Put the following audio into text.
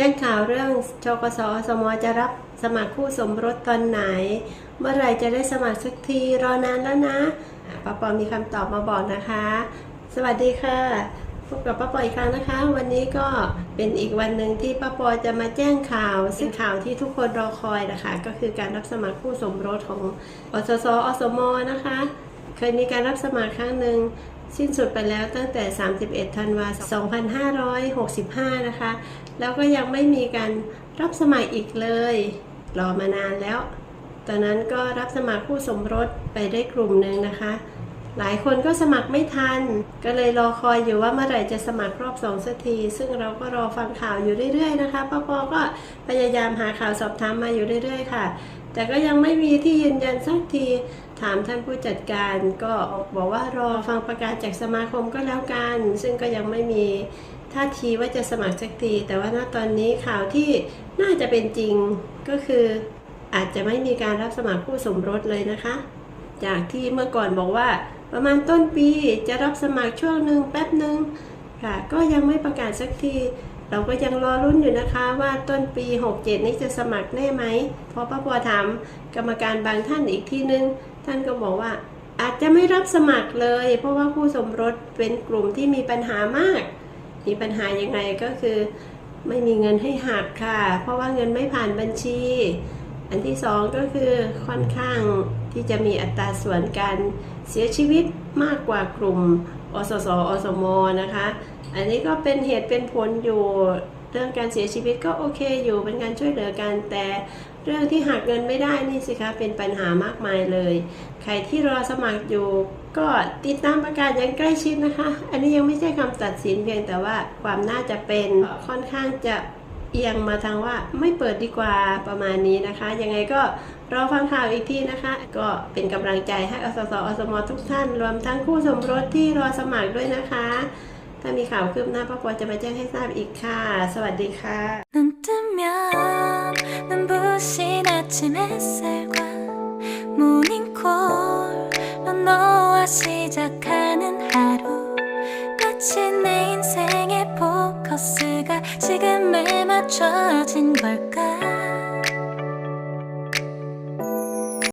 จ้งข่าวเรื่องชกสอสมจะรับสมัครคู่สมรสตอนไหน เมื่อไรจะได้สมัครสักทีรอนานแล้วนะอะป้าปอมีคำตอบมาบอกนะคะ สวัสดีค่ะพบกับป้าปออีกครั้งนะคะ วันนี้ก็เป็นอีกวันหนึ่งที่ป้าปอจะมาแจ้งข่าวซึ่งข่าวที่ทุกคนรอคอยนะคะ ก็คือการรับสมัครคู่สมรสของอสสอสมนะคะ เคยมีการรับสมัครครั้งหนึ่ง สิ้นสุดไปแล้วตั้งแต่ 31 ธันวาคม2565 นะคะ แล้วก็ยังไม่มีการรับสมัครอีกเลย รอมานานแล้ว ตอนนั้นก็รับสมัครคู่สมรสไปได้กลุ่มหนึ่งนะคะ หลายคนก็สมัครไม่ทัน ก็เลยรอคอยอยู่ว่าเมื่อไหร่จะสมัครรอบสองสักที ซึ่งเราก็รอฟังข่าวอยู่เรื่อยๆนะคะปปก็พยายามหาข่าวสอบถามมาอยู่เรื่อยๆ ค่ะ แต่ก็ยังไม่มีที่ยืนยันสักที ถามท่านผู้จัดการก็บอกว่ารอฟังประกาศจากสมาคมก็แล้วกัน ซึ่งก็ยังไม่มีท่าทีว่าจะสมัครสักที แต่ว่าณตอนนี้ข่าวที่น่าจะเป็นจริงก็คือ อาจจะไม่มีการรับสมัครผู้สมรสเลยนะคะ จากที่เมื่อก่อนบอกว่า ประมาณต้นปีจะรับสมัครช่วงหนึ่งแป๊บหนึ่งค่ะ ก็ยังไม่ประกาศสักที เราก็ยังรอรุ่นอยู่นะคะว่าต้นปี 67 นี้จะสมัครแน่ไหมพอป้าปอถามกรรมการบางท่านอีกทีนึง ท่านก็บอกว่าอาจจะไม่รับสมัครเลย เพราะว่าคู่สมรสเป็นกลุ่มที่มีปัญหามาก มีปัญหายังไงก็คือ ไม่มีเงินให้หักค่ะ เพราะว่าเงินไม่ผ่านบัญชี อันที่สองก็คือค่อนข้างที่จะมีอัตราส่วนการเสียชีวิตมากกว่ากลุ่มอสสอสมนะคะ อันนี้ก็เป็นเหตุเป็นผลอยู่เรื่องการเสียชีวิตก็โอเคอยู่เป็นการช่วยเหลือกันแต่เรื่องที่หักเงินไม่ได้นี่สิคะเป็นปัญหามากมายเลย ใครที่รอสมัครอยู่ ก็ติดตามประกาศอย่างใกล้ชิดนะคะ อันนี้ยังไม่ใช่คำตัดสินเพียงแต่ว่าความน่าจะเป็นค่อนข้างจะ เอียงมาทางว่าไม่เปิดดีกว่าประมาณนี้นะคะ ยังไงก็รอฟังข่าวอีกทีนะคะ ก็เป็นกำลังใจให้อสสอสมทุกท่าน รวมทั้งคู่สมรสที่รอสมัครด้วยนะคะ ถ้ามีข่าวคืบหน้าป้าปอจะมาแจ้งให้ทราบอีกค่ะ สวัสดีค่ะ 눈 뜨면 눈부신 아침 햇살과 모닝콜로 너와 시작하는 하루 마치 내 인생의 포커스가 지금에 맞춰진 걸까